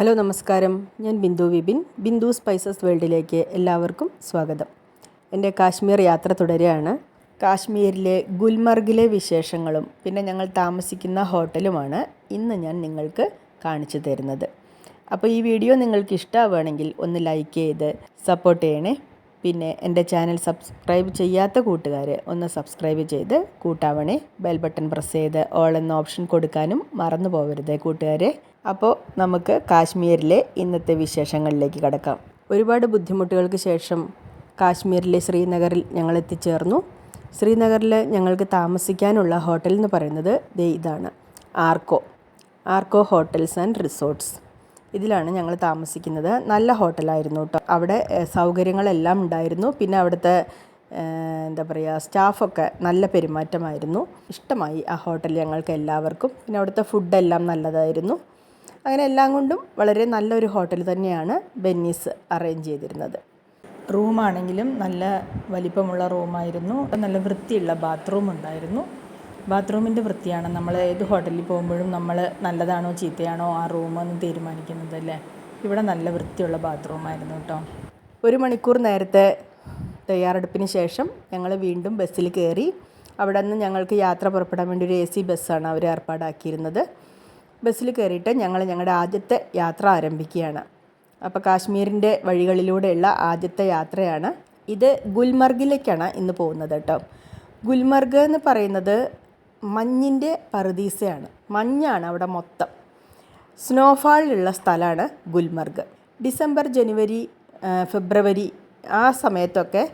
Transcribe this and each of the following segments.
Hello നമസ്കാരം. ഞാൻ Bindu Vipin Bindu spices വേൾഡിലേക്ക് എല്ലാവർക്കും സ്വാഗതം. എന്റെ കാശ്മീർ യാത്ര തുടരുകയാണ്. കാശ്മീരിലെ ഗുൽമർഗിലെ വിശേഷങ്ങളും പിന്നെ ഞങ്ങൾ താമസിക്കുന്ന ഹോട്ടലുമാണ് ഇന്ന് ഞാൻ നിങ്ങൾക്ക് കാണിച്ചു തരുന്നത്. അപ്പോൾ ഈ വീഡിയോ നിങ്ങൾക്ക് ഇഷ്ടമാവുകയാണെങ്കിൽ ഒന്ന് ലൈക്ക് ചെയ്ത് സപ്പോർട്ട് ചെയ്യണേ. പിന്നെ എന്റെ ചാനൽ സബ്സ്ക്രൈബ് ചെയ്യാത്ത കൂട്ടുകാർ ഒന്ന് സബ്സ്ക്രൈബ് ചെയ്ത് കൂട്ടാവണേ. ബെൽ ബട്ടൺ പ്രസ് ചെയ്ത് ഓൾ എന്ന ഓപ്ഷൻ കൊടുക്കാനും മറന്നു പോകരുത് കൂട്ടുകാരെ. അപ്പോൾ നമുക്ക് കാശ്മീരിലെ ഇന്നത്തെ വിശേഷങ്ങളിലേക്ക് കടക്കാം. ഒരുപാട് ബുദ്ധിമുട്ടുകൾക്ക് ശേഷം കാശ്മീരിലെ ശ്രീനഗറിൽ ഞങ്ങൾ എത്തിച്ചേർന്നു. ശ്രീനഗറിൽ ഞങ്ങൾക്ക് താമസിക്കാനുള്ള ഹോട്ടൽ എന്ന് പറയുന്നത് ദേ ഇതാണ്. ആർക്കോ. ആർക്കോ ഹോട്ടൽസ് ആൻഡ് റിസോർട്ട്സ്. ഇതിലാണ് ഞങ്ങൾ താമസിക്കുന്നത്. നല്ല ഹോട്ടലായിരുന്നു കേട്ടോ അവിടെ സൗകര്യങ്ങളെല്ലാം ഉണ്ടായിരുന്നു. പിന്നെ അവിടുത്തെ എന്താ പറയുക സ്റ്റാഫൊക്കെ നല്ല പെരുമാറ്റമായിരുന്നു. ഇഷ്ടമായി ആ ഹോട്ടൽ ഞങ്ങൾക്ക് എല്ലാവർക്കും. പിന്നെ അവിടുത്തെ ഫുഡെല്ലാം നല്ലതായിരുന്നു. അങ്ങനെ എല്ലാം കൊണ്ടും വളരെ നല്ലൊരു ഹോട്ടൽ തന്നെയാണ് ബെന്നീസ് അറേഞ്ച് ചെയ്തിരുന്നത്. റൂമാണെങ്കിലും നല്ല വലിപ്പമുള്ള റൂമായിരുന്നു. നല്ല വൃത്തിയുള്ള ബാത്റൂം ഉണ്ടായിരുന്നു ബാത്റൂമിന്റെ വൃത്തിയാണ്. നമ്മൾ ഏത് ഹോട്ടലിൽ പോകുമ്പോഴും നമ്മൾ നല്ലതാണോ ചീത്തയാണോ ആ റൂമെന്ന് തീരുമാനിക്കുന്നത് അല്ലേ? ഇവിടെ നല്ല വൃത്തിയുള്ള ബാത്റൂമായിരുന്നു കേട്ടോ. ഒരു മണിക്കൂർ നേരത്തെ തയ്യാറെടുപ്പിന് ശേഷം ഞങ്ങൾ വീണ്ടും ബസ്സിൽ കയറി. അവിടെ നിന്ന് ഞങ്ങൾക്ക് യാത്ര പുറപ്പെടാൻ വേണ്ടി ഒരു എ സി ബസ്സാണ് അവർ ഏർപ്പാടാക്കിയിരുന്നത്. ബസ്സിൽ കയറിയിട്ട് ഞങ്ങൾ ഞങ്ങളുടെ ആദ്യത്തെ യാത്ര ആരംഭിക്കുകയാണ്. അപ്പോൾ കാശ്മീരിന്റെ വഴികളിലൂടെയുള്ള ആദ്യത്തെ യാത്രയാണ്. ഇത് ഗുൽമർഗിലേക്കാണ് ഇന്ന് പോകുന്നത് കേട്ടോ. ഗുൽമർഗ് എന്ന് പറയുന്നത് മഞ്ഞിന്റെ പറുദീസയാണ്. മഞ്ഞാണ് അവിടെ മൊത്തം. സ്നോഫാളിലുള്ള സ്ഥലമാണ് ഗുൽമർഗ്. ഡിസംബർ ജനുവരി ഫെബ്രുവരി ആ സമയത്തൊക്കെ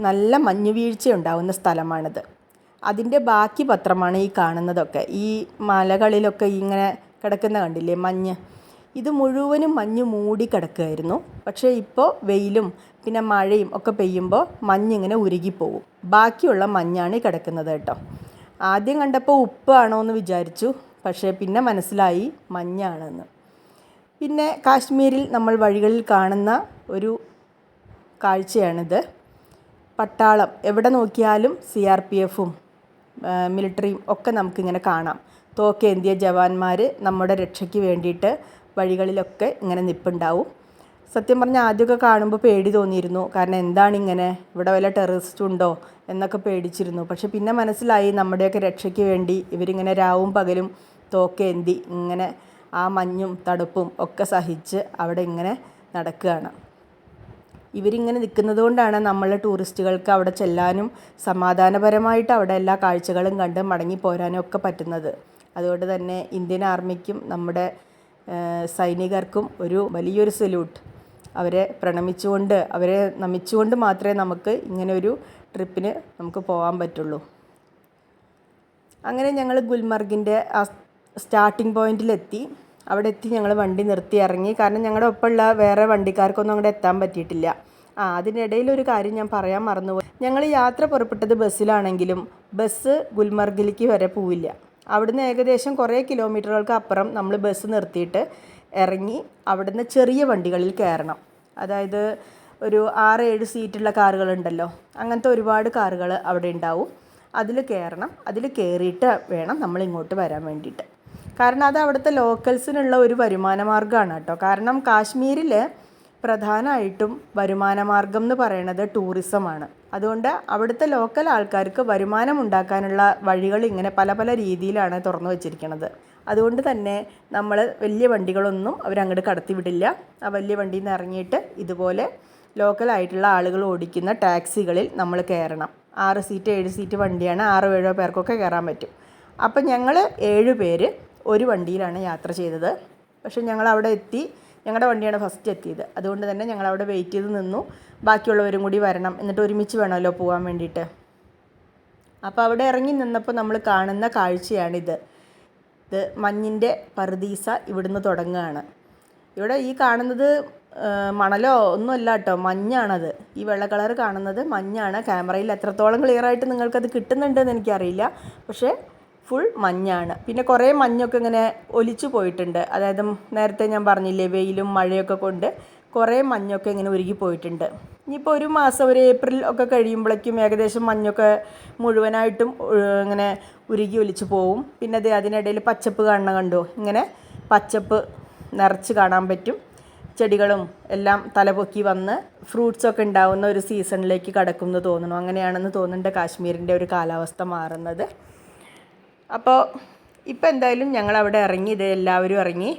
നല്ല മഞ്ഞുവീഴ്ച ഉണ്ടാകുന്ന സ്ഥലമാണിത്. അതിന്റെ ബാക്കി പത്രമാണ് ഈ കാണുന്നതൊക്കെ. ഈ മലകളിലൊക്കെ ഇങ്ങനെ കിടക്കുന്ന കണ്ടില്ലേ മഞ്ഞ്? ഇത് മുഴുവനും മഞ്ഞ് മൂടി കിടക്കുമായിരുന്നു പക്ഷേ ഇപ്പോൾ വെയിലും പിന്നെ മഴയും ഒക്കെ പെയ്യുമ്പോൾ മഞ്ഞിങ്ങനെ ഉരുകിപ്പോവും. ബാക്കിയുള്ള മഞ്ഞാണ് കിടക്കുന്നത് കേട്ടോ. ആദ്യം കണ്ടപ്പോൾ ഉപ്പാണോ എന്ന് വിചാരിച്ചു. പക്ഷേ പിന്നെ മനസ്സിലായി മഞ്ഞാണെന്ന്. പിന്നെ കാശ്മീരിൽ നമ്മൾ വഴികളിൽ കാണുന്ന ഒരു കാഴ്ചയാണിത്. പട്ടാളം. എവിടെ നോക്കിയാലും സി ആർ പി എഫും മിലിറ്ററിയും ഒക്കെ നമുക്കിങ്ങനെ കാണാം. തോക്കേന്തിയ ജവാന്മാർ നമ്മുടെ രക്ഷയ്ക്ക് വേണ്ടിയിട്ട് വഴികളിലൊക്കെ ഇങ്ങനെ നിൽപ്പുണ്ടാവും സത്യം പറഞ്ഞാൽ ആദ്യമൊക്കെ കാണുമ്പോൾ പേടി തോന്നിയിരുന്നു. കാരണം എന്താണ് ഇങ്ങനെ? ഇവിടെ വല്ല ടെററിസ്റ്റ് ഉണ്ടോ? എന്നൊക്കെ പേടിച്ചിരുന്നു. പക്ഷെ പിന്നെ മനസ്സിലായി നമ്മുടെയൊക്കെ രക്ഷയ്ക്ക് വേണ്ടി ഇവരിങ്ങനെ രാവും പകലും തോക്കേന്തി ഇങ്ങനെ ആ മഞ്ഞും തണുപ്പും ഒക്കെ സഹിച്ച് അവിടെ ഇങ്ങനെ നടക്കുകയാണ്. ഇവരിങ്ങനെ നിൽക്കുന്നത് കൊണ്ടാണ് നമ്മൾ ടൂറിസ്റ്റുകൾക്ക് അവിടെ ചെല്ലാനും സമാധാനപരമായിട്ട് അവിടെ എല്ലാ കാഴ്ചകളും കണ്ട് മടങ്ങി പോരാനും ഒക്കെ പറ്റുന്നത്. അതുകൊണ്ട് തന്നെ ഇന്ത്യൻ ആർമിക്കും നമ്മുടെ സൈനികർക്കും ഒരു വലിയൊരു സല്യൂട്ട്. അവരെ പ്രണമിച്ചുകൊണ്ട് അവരെ നമിച്ചുകൊണ്ട് മാത്രമേ നമുക്ക് ഇങ്ങനെ ഒരു ട്രിപ്പിന് നമുക്ക് പോകാൻ പറ്റുള്ളൂ. അങ്ങനെ ഞങ്ങൾ ഗുൽമർഗിന്റെ ആ സ്റ്റാർട്ടിംഗ് പോയിന്റിലെത്തി. അവിടെ എത്തി ഞങ്ങൾ വണ്ടി നിർത്തി ഇറങ്ങി. കാരണം ഞങ്ങളുടെ ഒപ്പമുള്ള വേറെ വണ്ടിക്കാർക്കൊന്നും അങ്ങോട്ട് എത്താൻ പറ്റിയിട്ടില്ല. ആ അതിനിടയിൽ ഒരു കാര്യം ഞാൻ പറയാൻ മറന്നുപോയി. ഞങ്ങൾ യാത്ര പുറപ്പെട്ടത് ബസ്സിലാണെങ്കിലും ബസ് ഗുൽമർഗിലേക്ക് വരെ പോവില്ല. അവിടുന്ന് ഏകദേശം കുറേ കിലോമീറ്ററുകൾക്ക് അപ്പുറം നമ്മൾ ബസ് നിർത്തിയിട്ട് ഇറങ്ങി അവിടുന്ന് ചെറിയ വണ്ടികളിൽ കയറണം. അതായത് ഒരു ആറ് ഏഴ് സീറ്റുള്ള കാറുകളുണ്ടല്ലോ. അങ്ങനത്തെ ഒരുപാട് കാറുകൾ അവിടെ ഉണ്ടാവും. അതിൽ കയറണം. അതിൽ കയറിയിട്ട് വേണം നമ്മൾ ഇങ്ങോട്ട് വരാൻ വേണ്ടിയിട്ട്. കാരണം അത് അവിടുത്തെ ലോക്കൽസിനുള്ള ഒരു വരുമാന മാർഗമാണ് കേട്ടോ. കാരണം കാശ്മീരിൽ പ്രധാനമായിട്ടും വരുമാന മാർഗം എന്ന് പറയുന്നത് ടൂറിസമാണ് അതുകൊണ്ട് അവിടുത്തെ ലോക്കൽ ആൾക്കാർക്ക് വരുമാനം ഉണ്ടാക്കാനുള്ള വഴികൾ ഇങ്ങനെ പല പല രീതിയിലാണ് തുറന്നു വച്ചിരിക്കുന്നത്. അതുകൊണ്ട് തന്നെ നമ്മൾ വലിയ വണ്ടികളൊന്നും അവരങ്ങോട്ട് കടത്തിവിടില്ല ആ വലിയ വണ്ടിയിൽ നിന്ന് ഇറങ്ങിയിട്ട് ഇതുപോലെ ലോക്കലായിട്ടുള്ള ആളുകൾ ഓടിക്കുന്ന ടാക്സികളിൽ നമ്മൾ കയറണം. ആറ് സീറ്റ് ഏഴ് സീറ്റ് വണ്ടിയാണ് ആറോ ഏഴോ പേർക്കൊക്കെ കയറാൻ പറ്റും. അപ്പം ഞങ്ങൾ ഏഴ് പേര് ഒരു വണ്ടിയിലാണ് യാത്ര ചെയ്തത്. പക്ഷെ ഞങ്ങൾ അവിടെ എത്തി ഞങ്ങളുടെ വണ്ടിയാണ് ഫസ്റ്റ് എത്തിയത്. അതുകൊണ്ട് തന്നെ ഞങ്ങൾ അവിടെ വെയിറ്റ് ചെയ്ത് നിന്നു. ബാക്കിയുള്ളവരും കൂടി വരണം. എന്നിട്ട് ഒരുമിച്ച് വേണമല്ലോ പോകാൻ വേണ്ടിയിട്ട്. അപ്പോൾ അവിടെ ഇറങ്ങി നിന്നപ്പോൾ നമ്മൾ കാണുന്ന കാഴ്ചയാണിത്. ഇത് മഞ്ഞിന്റെ പറുദീസ ഇവിടുന്ന് തുടങ്ങുകയാണ് ഇവിടെ ഈ കാണുന്നത് മണലോ ഒന്നുമല്ല കേട്ടോ മഞ്ഞാണത്. ഈ വെള്ള കളർ കാണുന്നത് മഞ്ഞാണ്. ക്യാമറയിൽ എത്രത്തോളം ക്ലിയർ ആയിട്ട് നിങ്ങൾക്കത് കിട്ടുന്നുണ്ടെന്ന് എനിക്കറിയില്ല. പക്ഷേ ഫുൾ മഞ്ഞാണ്. പിന്നെ കുറേ മഞ്ഞൊക്കെ ഇങ്ങനെ ഒലിച്ചു പോയിട്ടുണ്ട്. അതായത് നേരത്തെ ഞാൻ പറഞ്ഞില്ലേ വെയിലും മഴയൊക്കെ കൊണ്ട് കുറേ മഞ്ഞൊക്കെ ഇങ്ങനെ ഉരുകി പോയിട്ടുണ്ട്. ഇനിയിപ്പോൾ ഒരു മാസം ഒരു ഏപ്രിൽ ഒക്കെ കഴിയുമ്പോഴേക്കും ഏകദേശം മഞ്ഞൊക്കെ മുഴുവനായിട്ടും ഇങ്ങനെ ഉരുകി ഒലിച്ചു പോവും. പിന്നെ അത് അതിനിടയിൽ പച്ചപ്പ് കാണണം കണ്ടു? ഇങ്ങനെ പച്ചപ്പ് നിറച്ച് കാണാൻ പറ്റും. ചെടികളും എല്ലാം തലപൊക്കി വന്ന് ഫ്രൂട്ട്സൊക്കെ ഉണ്ടാവുന്ന ഒരു സീസണിലേക്ക് കടക്കുമെന്ന് തോന്നുന്നു. അങ്ങനെയാണെന്ന് തോന്നുന്നുണ്ട് കാശ്മീരിന്റെ ഒരു കാലാവസ്ഥ മാറുന്നത്. അപ്പോൾ ഇപ്പോൾ എന്തായാലും ഞങ്ങൾ അവിടെ ഇറങ്ങി ഇത് എല്ലാവരും ഇറങ്ങി.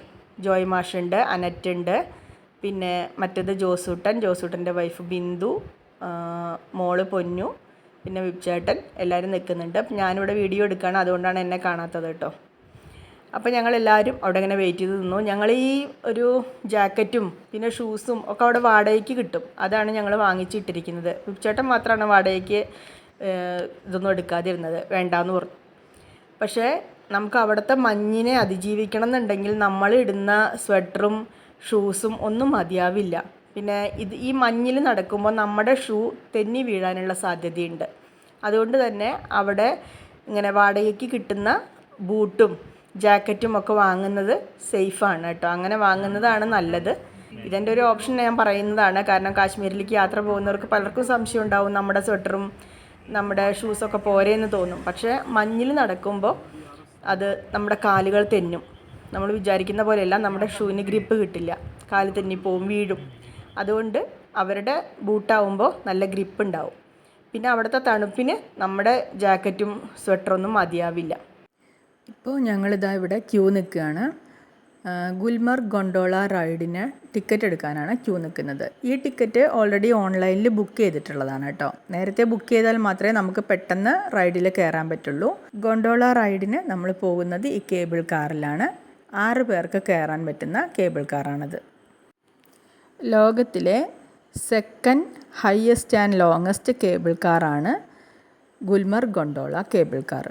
ജോയ് മാഷുണ്ട് അനറ്റുണ്ട്. പിന്നെ മറ്റേത് ജോസൂട്ടൻ ജോസൂട്ടന്റെ വൈഫ് ബിന്ദു മോൾ പൊന്നു പിന്നെ വിപ്ചേട്ടൻ എല്ലാവരും നിൽക്കുന്നുണ്ട്. അപ്പം ഞാനിവിടെ വീഡിയോ എടുക്കുകയാണ് അതുകൊണ്ടാണ് എന്നെ കാണാത്തത് കേട്ടോ. അപ്പോൾ ഞങ്ങൾ എല്ലാവരും അവിടെ ഇങ്ങനെ വെയിറ്റ് ചെയ്ത് നിന്നു. ഞങ്ങൾ ഈ ഒരു ജാക്കറ്റും പിന്നെ ഷൂസും ഒക്കെ അവിടെ വാടകയ്ക്ക് കിട്ടും. അതാണ് ഞങ്ങൾ വാങ്ങിച്ചിട്ടിരിക്കുന്നത്. വിപ്ചേട്ടൻ മാത്രമാണ് വാടകയ്ക്ക് ഇതൊന്നും എടുക്കാതിരുന്നത്. വേണ്ടാന്ന് പറഞ്ഞു. പക്ഷേ നമുക്ക് അവിടുത്തെ മഞ്ഞിനെ അതിജീവിക്കണം എന്നുണ്ടെങ്കിൽ നമ്മൾ ഇടുന്ന സ്വെറ്ററും ഷൂസും ഒന്നും മതിയാവില്ല. പിന്നെ ഇത് ഈ മഞ്ഞിൽ നടക്കുമ്പോൾ നമ്മുടെ ഷൂ തെന്നി വീഴാനുള്ള സാധ്യതയുണ്ട്. അതുകൊണ്ട് തന്നെ അവിടെ ഇങ്ങനെ വാടകയ്ക്ക് കിട്ടുന്ന ബൂട്ടും ജാക്കറ്റും ഒക്കെ വാങ്ങുന്നത് സേഫാണ് കേട്ടോ. അങ്ങനെ വാങ്ങുന്നതാണ് നല്ലത്. ഇതെന്റെ ഒരു ഓപ്ഷൻ ഞാൻ പറയുന്നതാണ്. കാരണം കാശ്മീരിലേക്ക് യാത്ര പോകുന്നവർക്ക് പലർക്കും സംശയം ഉണ്ടാവും നമ്മുടെ സ്വെറ്ററും നമ്മുടെ ഷൂസൊക്കെ പോരെയെന്ന് തോന്നും. പക്ഷെ മഞ്ഞിൽ നടക്കുമ്പോൾ അത് നമ്മുടെ കാലുകൾ തെന്നും. നമ്മൾ വിചാരിക്കുന്ന പോലെയല്ല നമ്മുടെ ഷൂവിന് ഗ്രിപ്പ് കിട്ടില്ല. കാൽ തെന്നിപ്പോവും വീഴും. അതുകൊണ്ട് അവരുടെ ബൂട്ടാവുമ്പോൾ നല്ല ഗ്രിപ്പ് ഉണ്ടാവും. പിന്നെ അവിടുത്തെ തണുപ്പിന് നമ്മുടെ ജാക്കറ്റും സ്വെറ്ററൊന്നും മതിയാവില്ല. ഇപ്പോൾ ഞങ്ങളിതാ ഇവിടെ ക്യൂ നിൽക്കുകയാണ്. ഗുൽമർഗ് ഗൊണ്ടോള റൈഡിന് ടിക്കറ്റ് എടുക്കാനാണ് ക്യൂ നിൽക്കുന്നത്. ഈ ടിക്കറ്റ് ഓൾറെഡി ഓൺലൈനിൽ ബുക്ക് ചെയ്തിട്ടുള്ളതാണ് കേട്ടോ. നേരത്തെ ബുക്ക് ചെയ്താൽ മാത്രമേ നമുക്ക് പെട്ടെന്ന് റൈഡിൽ കയറാൻ പറ്റുള്ളൂ. ഗൊണ്ടോള റൈഡിന് നമ്മൾ പോകുന്നത് ഈ കേബിൾ കാറിലാണ്. ആറ് പേർക്ക് കയറാൻ പറ്റുന്ന കേബിൾ കാറാണിത്. ലോകത്തിലെ second highest and longest cable കാറാണ് ഗുൽമർഗ് ഗൊണ്ടോള കേബിൾ കാർ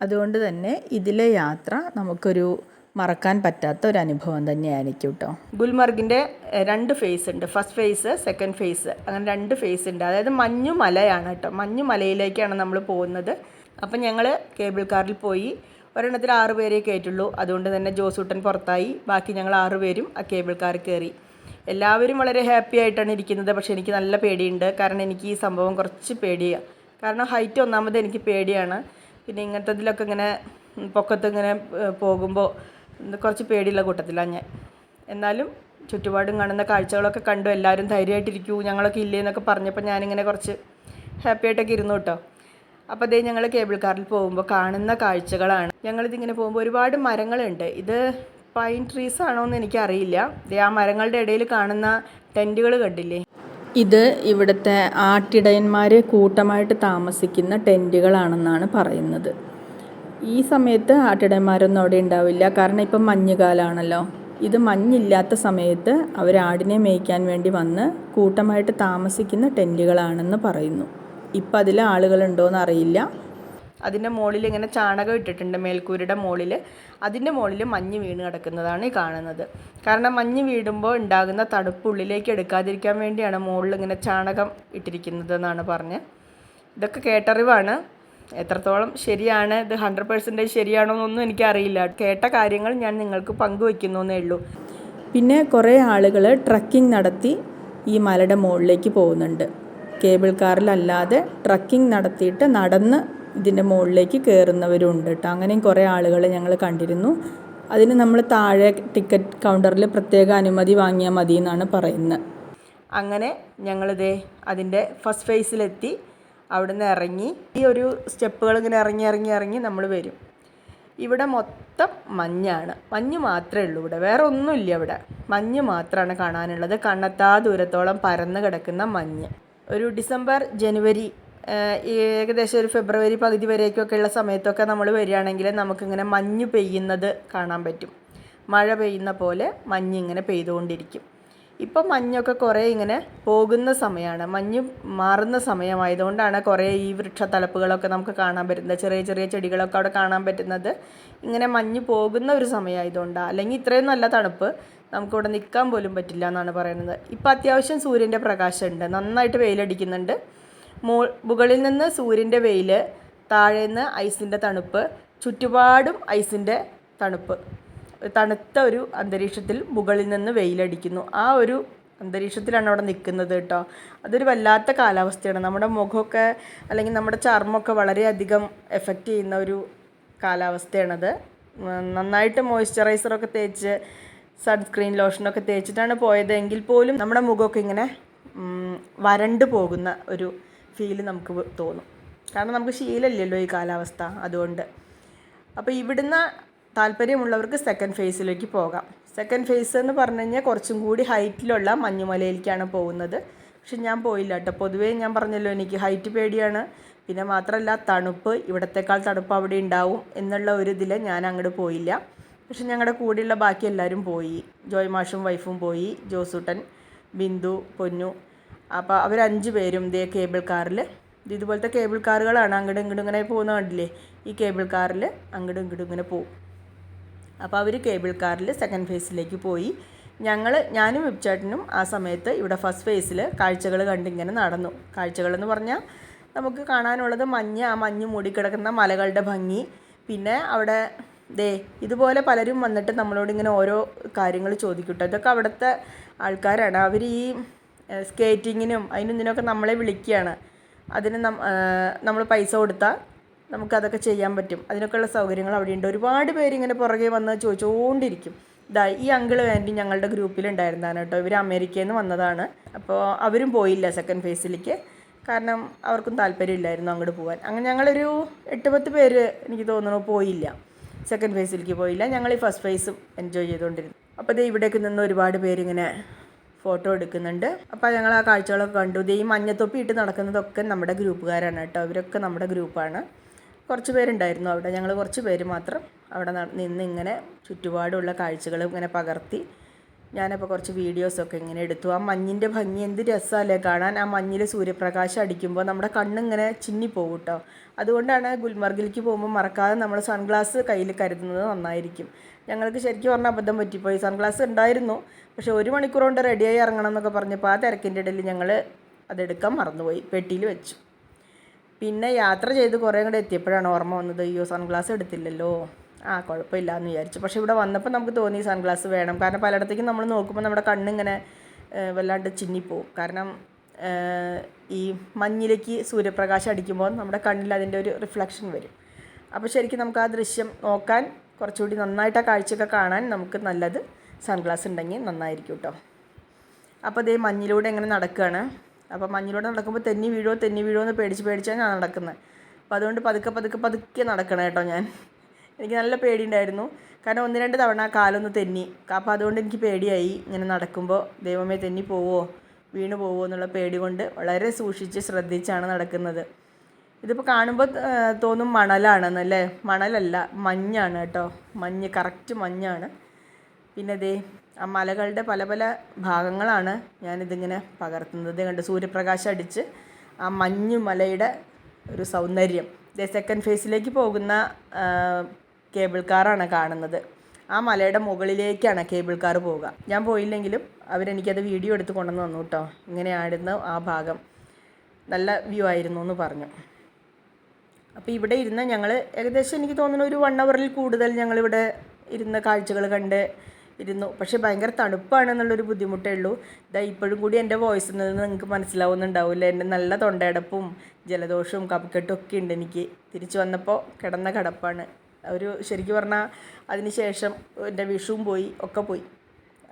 അതുകൊണ്ട് തന്നെ ഇതിലെ യാത്ര നമുക്കൊരു മറക്കാൻ പറ്റാത്ത ഒരു അനുഭവം തന്നെയായിരിക്കും കേട്ടോ ഗുൽമർഗിന്റെ രണ്ട് ഫേസ് ഉണ്ട്. ഫസ്റ്റ് ഫേസ് സെക്കൻഡ് ഫേസ് അങ്ങനെ രണ്ട് ഫേസ് ഉണ്ട്. അതായത് മഞ്ഞു മലയാണ് കേട്ടോ മഞ്ഞു മലയിലേക്കാണ് നമ്മൾ പോകുന്നത്. അപ്പം ഞങ്ങൾ കേബിൾ കാറിൽ പോയി. ഒരെണ്ണത്തിൽ ആറ് പേരേ കയറ്റുള്ളൂ അതുകൊണ്ട് തന്നെ ജോസൂട്ടൻ പുറത്തായി. ബാക്കി ഞങ്ങൾ ആറ് പേരും ആ കേബിൾ കാറിൽ കയറി എല്ലാവരും വളരെ ഹാപ്പി ആയിട്ടാണ് ഇരിക്കുന്നത്. പക്ഷേ എനിക്ക് നല്ല പേടിയുണ്ട്. കാരണം എനിക്ക് ഈ സംഭവം കുറച്ച് പേടിയാണ് കാരണം ഹൈറ്റ് ഒന്നാമത് എനിക്ക് പേടിയാണ്. പിന്നെ ഇങ്ങനത്തെ ഇതിലൊക്കെ ഇങ്ങനെ പൊക്കത്ത് ഇങ്ങനെ പോകുമ്പോൾ കുറച്ച് പേടിയുള്ള കൂട്ടത്തിലാണ് ഞാൻ. എന്നാലും ചുറ്റുപാടും കാണുന്ന കാഴ്ചകളൊക്കെ കണ്ടു എല്ലാവരും ധൈര്യമായിട്ടിരിക്കൂ ഞങ്ങളൊക്കെ ഇല്ലേ എന്നൊക്കെ പറഞ്ഞപ്പോൾ ഞാനിങ്ങനെ കുറച്ച് ഹാപ്പി ആയിട്ടൊക്കെ ഇരുന്നു കേട്ടോ അപ്പോൾ അതേ ഞങ്ങൾ കേബിൾ കാറിൽ പോകുമ്പോൾ കാണുന്ന കാഴ്ചകളാണ്. ഞങ്ങളിതിങ്ങനെ പോകുമ്പോൾ ഒരുപാട് മരങ്ങളുണ്ട്. ഇത് പൈൻ ട്രീസ് ആണോ എന്ന് എനിക്കറിയില്ല. ഇതേ ആ മരങ്ങളുടെ ഇടയിൽ കാണുന്ന ടെന്റുകൾ കണ്ടില്ലേ? ഇത് ഇവിടുത്തെ ആട്ടിടയന്മാർ കൂട്ടമായിട്ട് താമസിക്കുന്ന ടെന്റുകളാണെന്നാണ് പറയുന്നത്. ഈ സമയത്ത് ആട്ടിടയന്മാരൊന്നും അവിടെ ഉണ്ടാവില്ല. കാരണം ഇപ്പം മഞ്ഞുകാലമാണല്ലോ ഇത് മഞ്ഞില്ലാത്ത സമയത്ത് അവർ ആടിനെ മേയ്ക്കാൻ വേണ്ടി വന്ന് കൂട്ടമായിട്ട് താമസിക്കുന്ന ടെന്റുകളാണെന്ന് പറയുന്നു. ഇപ്പം അതിൽ ആളുകളുണ്ടോയെന്ന് അറിയില്ല. അതിന്റെ മുകളിൽ ഇങ്ങനെ ചാണകം ഇട്ടിട്ടുണ്ട് മേൽക്കൂരയുടെ മുകളിൽ. അതിന്റെ മുകളിൽ മഞ്ഞ് വീണ് കിടക്കുന്നതാണ് ഈ കാണുന്നത്. കാരണം മഞ്ഞ് വീടുമ്പോൾ ഉണ്ടാകുന്ന തണുപ്പ് ഉള്ളിലേക്ക് എടുക്കാതിരിക്കാൻ വേണ്ടിയാണ് മുകളിൽ ഇങ്ങനെ ചാണകം ഇട്ടിരിക്കുന്നത് എന്നാണ് പറഞ്ഞ്. ഇതൊക്കെ കേട്ടറിവാണ്. എത്രത്തോളം ശരിയാണ് ഇത് ഹൺഡ്രഡ് പെർസെന്റേജ് ശരിയാണോ എന്നൊന്നും എനിക്കറിയില്ല. കേട്ട കാര്യങ്ങൾ ഞാൻ നിങ്ങൾക്ക് പങ്കുവയ്ക്കുന്നു എന്നേ ഉള്ളൂ. പിന്നെ കുറേ ആളുകൾ ട്രക്കിംഗ് നടത്തി ഈ മലയുടെ മുകളിലേക്ക് പോകുന്നുണ്ട്. കേബിൾ കാറിലല്ലാതെ ട്രക്കിംഗ് നടത്തിയിട്ട് നടന്ന് ഇതിന്റെ മുകളിലേക്ക് കയറുന്നവരും ഉണ്ട് കേട്ടോ. അങ്ങനെയും കുറേ ആളുകളെ ഞങ്ങൾ കണ്ടിരുന്നു. അതിന് നമ്മൾ താഴെ ടിക്കറ്റ് കൗണ്ടറിൽ പ്രത്യേക അനുമതി വാങ്ങിയാൽ മതി എന്നാണ് പറയുന്നത്. അങ്ങനെ ഞങ്ങളിതേ അതിന്റെ ഫസ്റ്റ് ഫേസിലെത്തി അവിടുന്ന് ഇറങ്ങി ഈ ഒരു സ്റ്റെപ്പുകൾ ഇങ്ങനെ ഇറങ്ങി ഇറങ്ങി ഇറങ്ങി നമ്മൾ വരും. ഇവിടെ മൊത്തം മഞ്ഞാണ്. മഞ്ഞ് മാത്രമേ ഉള്ളൂ ഇവിടെ. വേറെ ഒന്നുമില്ല ഇവിടെ. മഞ്ഞ് മാത്രമാണ് കാണാനുള്ളത്. കണ്ണത്താ ദൂരത്തോളം പരന്ന് കിടക്കുന്ന മഞ്ഞ്. ഒരു ഡിസംബർ ജനുവരി ഏകദേശം ഒരു ഫെബ്രുവരി പകുതി വരേക്കൊക്കെ ഉള്ള സമയത്തൊക്കെ നമ്മൾ വരികയാണെങ്കിൽ നമുക്കിങ്ങനെ മഞ്ഞ് പെയ്യുന്നത് കാണാൻ പറ്റും. മഴ പെയ്യുന്ന പോലെ മഞ്ഞ് ഇങ്ങനെ പെയ്തുകൊണ്ടിരിക്കും. ഇപ്പം മഞ്ഞൊക്കെ കുറേ ഇങ്ങനെ പോകുന്ന സമയമാണ് മഞ്ഞ് മാറുന്ന സമയമായതുകൊണ്ടാണ് കുറേ ഈ വൃക്ഷത്തലപ്പുകളൊക്കെ നമുക്ക് കാണാൻ പറ്റുന്നത്. ചെറിയ ചെറിയ ചെടികളൊക്കെ അവിടെ കാണാൻ പറ്റുന്നത്. ഇങ്ങനെ മഞ്ഞ് പോകുന്ന ഒരു സമയമായതുകൊണ്ടാണ് അല്ലെങ്കിൽ ഇത്രയും നല്ല തണുപ്പ് നമുക്കിവിടെ നിൽക്കാൻ പോലും പറ്റില്ല എന്നാണ് പറയുന്നത്. ഇപ്പം അത്യാവശ്യം സൂര്യന്റെ പ്രകാശമുണ്ട്. നന്നായിട്ട് വെയിലടിക്കുന്നുണ്ട്. മോ മുകളിൽ നിന്ന് സൂര്യന്റെ വെയിൽ താഴെ നിന്ന് ഐസിന്റെ തണുപ്പ് ചുറ്റുപാടും ഐസിന്റെ തണുപ്പ്. തണുത്ത ഒരു അന്തരീക്ഷത്തിൽ മുകളിൽ നിന്ന് വെയിലടിക്കുന്നു. ആ ഒരു അന്തരീക്ഷത്തിലാണ് അവിടെ നിൽക്കുന്നത് കേട്ടോ. അതൊരു വല്ലാത്ത കാലാവസ്ഥയാണ്. നമ്മുടെ മുഖമൊക്കെ അല്ലെങ്കിൽ നമ്മുടെ ചർമ്മമൊക്കെ വളരെയധികം എഫക്റ്റ് ചെയ്യുന്ന ഒരു കാലാവസ്ഥയാണത്. നന്നായിട്ട് മോയ്സ്ചറൈസറൊക്കെ തേച്ച് സൺസ്ക്രീൻ ലോഷനൊക്കെ തേച്ചിട്ടാണ് പോയത് എങ്കിൽ പോലും നമ്മുടെ മുഖമൊക്കെ ഇങ്ങനെ വരണ്ട് പോകുന്ന ഒരു ഫീൽ നമുക്ക് തോന്നും. കാരണം നമുക്ക് ശീലമില്ലല്ലോ ഈ കാലാവസ്ഥ അതുകൊണ്ട്. അപ്പോൾ ഇവിടുന്ന് താല്പര്യമുള്ളവർക്ക് സെക്കൻഡ് ഫേസിലേക്ക് പോകാം. സെക്കൻഡ് ഫേസ് എന്ന് പറഞ്ഞു കഴിഞ്ഞാൽ കുറച്ചും കൂടി ഹൈറ്റിലുള്ള മഞ്ഞുമലയിലേക്കാണ് പോകുന്നത്. പക്ഷെ ഞാൻ പോയില്ല കേട്ടോ. പൊതുവേ ഞാൻ പറഞ്ഞല്ലോ എനിക്ക് ഹൈറ്റ് പേടിയാണ്. പിന്നെ മാത്രമല്ല തണുപ്പ് ഇവിടത്തേക്കാൾ തണുപ്പ് അവിടെ ഉണ്ടാവും എന്നുള്ള ഒരു ഇതിൽ ഞാൻ അങ്ങോട്ട് പോയില്ല. പക്ഷെ ഞങ്ങളുടെ കൂടെയുള്ള ബാക്കി എല്ലാവരും പോയി. ജോയ് മാഷും വൈഫും പോയി ജോസൂട്ടൻ ബിന്ദു പൊന്നു. അപ്പോൾ അവരഞ്ച് പേരും ഇതേ കേബിൾ കാറിൽ ഇത് ഇതുപോലത്തെ കേബിൾ കാറുകളാണ് അങ്ങോട്ടും ഇങ്ങോട്ടും ഇങ്ങനെ പോകുന്ന കണ്ടില്ലേ? ഈ കേബിൾ കാറിൽ അങ്ങോട്ടും ഇങ്ങോട്ടും ഇങ്ങനെ പോകും. അപ്പോൾ അവർ കേബിൾ കാറിൽ സെക്കൻഡ് ഫേസിലേക്ക് പോയി. ഞങ്ങൾ ഞാനും വിപ്ചേട്ടനും ആ സമയത്ത് ഇവിടെ ഫസ്റ്റ് ഫേസിൽ കാഴ്ചകൾ കണ്ടിങ്ങനെ നടന്നു. കാഴ്ചകളെന്ന് പറഞ്ഞാൽ നമുക്ക് കാണാനുള്ളത് മഞ്ഞ് ആ മഞ്ഞ് മൂടിക്കിടക്കുന്ന മലകളുടെ ഭംഗി. പിന്നെ അവിടെ ദേ ഇതുപോലെ പലരും വന്നിട്ട് നമ്മളോട് ഇങ്ങനെ ഓരോ കാര്യങ്ങൾ ചോദിക്കട്ടോ. ഇതൊക്കെ അവിടുത്തെ ആൾക്കാരാണ്. അവർ ഈ സ്കേറ്റിങ്ങിനും അതിനും ഇതിനൊക്കെ നമ്മളെ വിളിക്കുകയാണ്. അതിന് നമ്മൾ പൈസ കൊടുത്താൽ നമുക്കതൊക്കെ ചെയ്യാൻ പറ്റും. അതിനൊക്കെയുള്ള സൗകര്യങ്ങൾ അവിടെയുണ്ട്. ഒരുപാട് പേര് ഇങ്ങനെ പുറകെ വന്ന് ചോദിച്ചുകൊണ്ടിരിക്കും ഇതാ ഈ അങ്കിൾ വേണ്ടി ഞങ്ങളുടെ ഗ്രൂപ്പിലുണ്ടായിരുന്നതാണ് കേട്ടോ. ഇവർ അമേരിക്കയിൽ നിന്ന് വന്നതാണ്. അപ്പോൾ അവരും പോയില്ല സെക്കൻഡ് ഫേസിലേക്ക് കാരണം അവർക്കും താല്പര്യമില്ലായിരുന്നു അങ്ങോട്ട് പോകാൻ അങ്ങനെ ഞങ്ങളൊരു എട്ട് പത്ത് പേര് എനിക്ക് തോന്നുന്നു പോയില്ല. സെക്കൻഡ് ഫേസിലേക്ക് പോയില്ല. ഞങ്ങൾ ഈ ഫസ്റ്റ് ഫേസും എൻജോയ് ചെയ്തുകൊണ്ടിരുന്നു അപ്പോൾ ഇത് ഇവിടേക്ക് നിന്ന് ഒരുപാട് പേരിങ്ങനെ ഫോട്ടോ എടുക്കുന്നുണ്ട്. അപ്പോൾ ഞങ്ങൾ ആ കാഴ്ചകളൊക്കെ കണ്ടു. ഇത് ഈ മഞ്ഞത്തൊപ്പി ഇട്ട് നടക്കുന്നതൊക്കെ നമ്മുടെ ഗ്രൂപ്പുകാരാണ് കേട്ടോ. അവരൊക്കെ നമ്മുടെ ഗ്രൂപ്പാണ്. കുറച്ച് പേരുണ്ടായിരുന്നു അവിടെ. ഞങ്ങൾ കുറച്ച് പേര് മാത്രം അവിടെ നിന്ന് ഇങ്ങനെ ചുറ്റുപാടുള്ള കാഴ്ചകൾ ഇങ്ങനെ പകർത്തി ഞാനപ്പോൾ കുറച്ച് വീഡിയോസൊക്കെ ഇങ്ങനെ എടുത്തു. ആ മഞ്ഞിന്റെ ഭംഗി എന്ത് രസമല്ലേ കാണാൻ. ആ മഞ്ഞിൽ സൂര്യപ്രകാശം അടിക്കുമ്പോൾ നമ്മുടെ കണ്ണിങ്ങനെ ചിന്നിപ്പോകും കേട്ടോ അതുകൊണ്ടാണ് ഗുൽമർഗിലേക്ക് പോകുമ്പോൾ മറക്കാതെ നമ്മൾ സൺഗ്ലാസ് കയ്യിൽ കരുതുന്നത് നന്നായിരിക്കും. ഞങ്ങൾക്ക് ശരിക്കും പറഞ്ഞാൽ അബദ്ധം പറ്റിപ്പോയി. സൺഗ്ലാസ് ഉണ്ടായിരുന്നു. പക്ഷേ ഒരു മണിക്കൂർ കൊണ്ട് റെഡിയായി ഇറങ്ങണം എന്നൊക്കെ പറഞ്ഞപ്പോൾ ആ തിരക്കിന്റെ ഇടയിൽ ഞങ്ങൾ അതെടുക്കാൻ മറന്നുപോയി. പെട്ടിയിൽ വെച്ചു. പിന്നെ യാത്ര ചെയ്ത് കുറേ കൂടെ എത്തിയപ്പോഴാണ് ഓർമ്മ വന്നത് അയ്യോ സൺഗ്ലാസ് എടുത്തില്ലല്ലോ. ആ കുഴപ്പമില്ല എന്ന് വിചാരിച്ചു. പക്ഷേ ഇവിടെ വന്നപ്പോൾ നമുക്ക് തോന്നി സൺഗ്ലാസ് വേണം. കാരണം പലയിടത്തേക്കും നമ്മൾ നോക്കുമ്പോൾ നമ്മുടെ കണ്ണിങ്ങനെ വല്ലാണ്ട് ചിന്നിപ്പോവും. കാരണം ഈ മഞ്ഞിലേക്ക് സൂര്യപ്രകാശം അടിക്കുമ്പോൾ നമ്മുടെ കണ്ണിൽ അതിന്റെ ഒരു റിഫ്ലക്ഷൻ വരും. അപ്പോൾ ശരിക്കും നമുക്ക് ആ ദൃശ്യം നോക്കാൻ കുറച്ചുകൂടി നന്നായിട്ട് ആ കാഴ്ചയൊക്കെ കാണാൻ നമുക്ക് നല്ലത് സൺഗ്ലാസ് ഉണ്ടെങ്കിൽ നന്നായിരിക്കും കേട്ടോ. അപ്പോൾ ദേ മഞ്ഞിലൂടെ ഇങ്ങനെ നടക്കുകയാണ്. അപ്പോൾ മഞ്ഞിലൂടെ നടക്കുമ്പോൾ തെന്നി വീഴോ തെന്നി വീഴോ എന്ന് പേടിച്ച് പേടിച്ചാണ് ഞാൻ നടക്കുന്നത്. അപ്പോൾ അതുകൊണ്ട് പതുക്കെ പതുക്കെ പതുക്കെ നടക്കണം കേട്ടോ ഞാൻ. എനിക്ക് നല്ല പേടിയുണ്ടായിരുന്നു. കാരണം ഒന്ന് രണ്ട് തവണ കാലൊന്ന് തെന്നി. അപ്പോൾ അതുകൊണ്ട് എനിക്ക് പേടിയായി. ഇങ്ങനെ നടക്കുമ്പോൾ ദൈവമേ തെന്നി പോവോ വീണ് പോവോ എന്നുള്ള പേടി കൊണ്ട് വളരെ സൂക്ഷിച്ച് ശ്രദ്ധിച്ചാണ് നടക്കുന്നത്. ഇതിപ്പോൾ കാണുമ്പോൾ തോന്നും മണലാണെന്നല്ലേ? മണലല്ല മഞ്ഞാണ് കേട്ടോ. മഞ്ഞ് കറക്റ്റ് മഞ്ഞാണ്. പിന്നെ ദേ ആ മലകളുടെ പല പല ഭാഗങ്ങളാണ് ഞാനിതിങ്ങനെ പകർത്തുന്നത്. കണ്ട് സൂര്യപ്രകാശം അടിച്ച് ആ മഞ്ഞു മലയുടെ ഒരു സൗന്ദര്യം. ദേ സെക്കൻഡ് ഫേസിലേക്ക് പോകുന്ന കേബിൾ കാറാണ് കാണുന്നത്. ആ മലയുടെ മുകളിലേക്കാണ് കേബിൾ കാർ പോവുക. ഞാൻ പോയില്ലെങ്കിലും അവരെനിക്കത് വീഡിയോ എടുത്ത് കൊണ്ടുവന്ന് തന്നു കേട്ടോ ഇങ്ങനെയായിരുന്നു ആ ഭാഗം. നല്ല വ്യൂ ആയിരുന്നു എന്ന് പറഞ്ഞു. അപ്പോൾ ഇവിടെ ഇരുന്ന് ഞങ്ങൾ ഏകദേശം എനിക്ക് തോന്നുന്നു ഒരു വൺ അവറിൽ കൂടുതൽ ഞങ്ങളിവിടെ ഇരുന്ന് കാഴ്ചകൾ കണ്ട് ഇരുന്നു. പക്ഷേ ഭയങ്കര തണുപ്പാണെന്നുള്ളൊരു ബുദ്ധിമുട്ടേ ഉള്ളൂ ഇതാ ഇപ്പോഴും കൂടി എന്റെ വോയിസിൽ നിന്ന് നിങ്ങൾക്ക് മനസ്സിലാവുന്നുണ്ടാവില്ല? എന്റെ നല്ല തൊണ്ടയടപ്പും ജലദോഷവും കഫക്കെട്ടും ഒക്കെ ഉണ്ട് എനിക്ക്. തിരിച്ചു വന്നപ്പോൾ കിടന്ന കടപ്പാണ്. ഒരു ശരിക്കും പറഞ്ഞാൽ അതിന് ശേഷം എന്റെ വിഷുവും പോയി ഒക്കെ പോയി.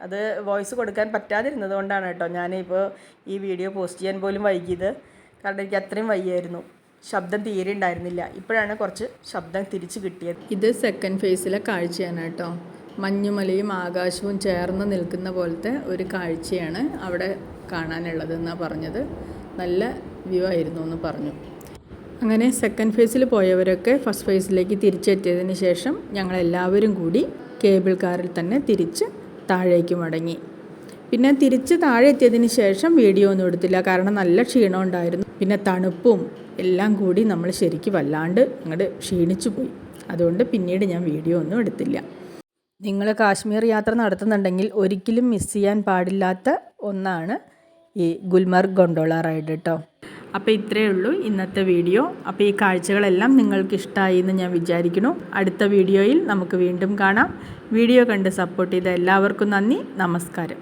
അത് വോയിസ് കൊടുക്കാൻ പറ്റാതിരുന്നത് കൊണ്ടാണ് കേട്ടോ ഞാനിപ്പോൾ ഈ വീഡിയോ പോസ്റ്റ് ചെയ്യാൻ പോലും വൈകിയത്. കാരണം എനിക്ക് അത്രയും വയ്യായിരുന്നു. ശബ്ദം തീരെ ഉണ്ടായിരുന്നില്ല. ഇപ്പോഴാണ് കുറച്ച് ശബ്ദം തിരിച്ച് കിട്ടിയത്. ഇത് സെക്കൻഡ് ഫേസിലെ കാഴ്ചയാണ് കേട്ടോ. മഞ്ഞുമലയും ആകാശവും ചേർന്ന് നിൽക്കുന്ന പോലത്തെ ഒരു കാഴ്ചയാണ് അവിടെ കാണാനുള്ളതെന്നാണ് പറഞ്ഞത്. നല്ല വ്യൂ ആയിരുന്നു എന്ന് പറഞ്ഞു. അങ്ങനെ സെക്കൻഡ് ഫേസിൽ പോയവരൊക്കെ ഫസ്റ്റ് ഫേസിലേക്ക് തിരിച്ചെത്തിയതിന് ശേഷം ഞങ്ങളെല്ലാവരും കൂടി കേബിൾ കാറിൽ തന്നെ തിരിച്ച് താഴേക്ക് മടങ്ങി. പിന്നെ തിരിച്ച് താഴെ എത്തിയതിന് ശേഷം വീഡിയോ ഒന്നും എടുത്തില്ല. കാരണം നല്ല ക്ഷീണം ഉണ്ടായിരുന്നു. പിന്നെ തണുപ്പും എല്ലാം കൂടി നമ്മൾ ശരിക്കും വല്ലാണ്ട് അങ്ങോട്ട് ക്ഷീണിച്ചു പോയി. അതുകൊണ്ട് പിന്നീട് ഞാൻ വീഡിയോ ഒന്നും എടുത്തില്ല. നിങ്ങൾ കാശ്മീർ യാത്ര നടത്തുന്നുണ്ടെങ്കിൽ ഒരിക്കലും മിസ് ചെയ്യാൻ പാടില്ലാത്ത ഒന്നാണ് ഈ ഗുൽമർഗ് ഗൊണ്ടോള റൈഡ് കേട്ടോ അപ്പോൾ ഇത്രയേ ഉള്ളൂ ഇന്നത്തെ വീഡിയോ അപ്പോൾ ഈ കാഴ്ചകളെല്ലാം നിങ്ങൾക്ക് ഇഷ്ടമായി എന്ന് ഞാൻ വിചാരിക്കുന്നു. അടുത്ത വീഡിയോയിൽ നമുക്ക് വീണ്ടും കാണാം. വീഡിയോ കണ്ട് സപ്പോർട്ട് ചെയ്ത എല്ലാവർക്കും നന്ദി. നമസ്കാരം.